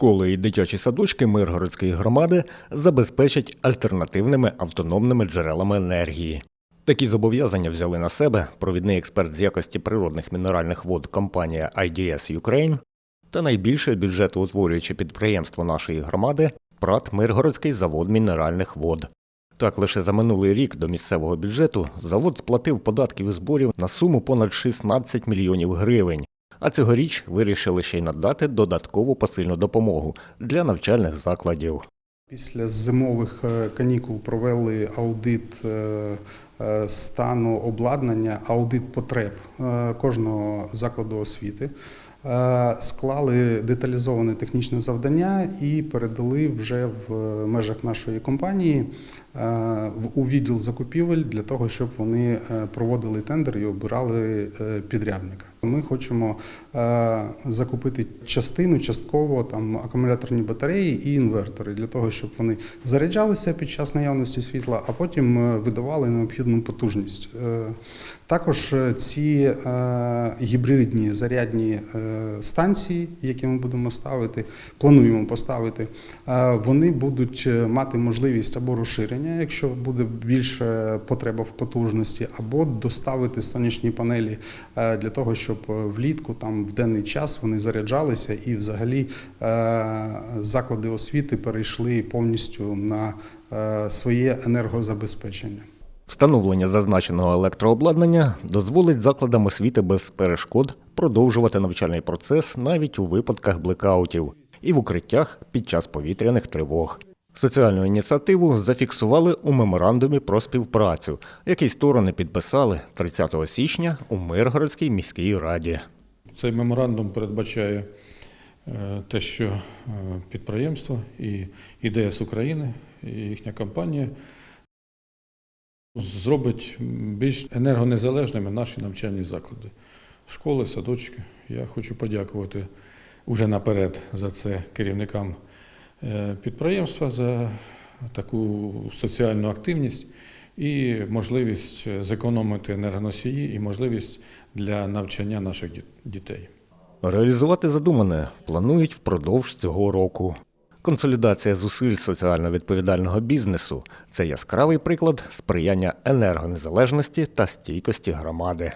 Школи і дитячі садочки Миргородської громади забезпечать альтернативними автономними джерелами енергії. Такі зобов'язання взяли на себе провідний експерт з якості природних мінеральних вод компанія IDS Ukraine та найбільше бюджетоутворююче підприємство нашої громади ПРАТ Миргородський завод мінеральних вод. Так, лише за минулий рік до місцевого бюджету завод сплатив податків і зборів на суму понад 16 мільйонів гривень. А цьогоріч вирішили ще й надати додаткову посильну допомогу для навчальних закладів. Після зимових е, канікул провели аудит е, е, стану обладнання, аудит потреб кожного закладу освіти. Склали деталізоване технічне завдання і передали вже в межах нашої компанії у відділ закупівель для того, щоб вони проводили тендер і обирали підрядника. Ми хочемо е, закупити частину, частково там акумуляторні батареї і інвертори для того, щоб вони заряджалися під час наявності світла, а потім е, видавали необхідну потужність. Е, Також е, ці е, гібридні зарядні е, станції, які ми будемо ставити, плануємо поставити, е, вони будуть е, мати можливість або розширення, якщо буде більше потреба в потужності, або доставити сонячні панелі е, для того, щоб е, влітку, там в денний час вони заряджалися і взагалі е, заклади освіти перейшли повністю на е, своє енергозабезпечення. Встановлення зазначеного електрообладнання дозволить закладам освіти без перешкод продовжувати навчальний процес навіть у випадках блекаутів і в укриттях під час повітряних тривог. Соціальну ініціативу зафіксували у меморандумі про співпрацю, який сторони підписали 30 січня у Миргородській міській раді. Цей меморандум передбачає е, те, що е, підприємство і ідея України, і їхня компанія зробить більш енергонезалежними наші навчальні заклади, школи, садочки. Я хочу подякувати уже наперед за це керівникам підприємства за таку соціальну активність і можливість е, зекономити енергоносії і можливість для навчання наших діт- дітей. Реалізувати задумане планують впродовж цього року. Консолідація зусиль соціально відповідального бізнесу це яскравий приклад сприяння енергонезалежності та стійкості громади.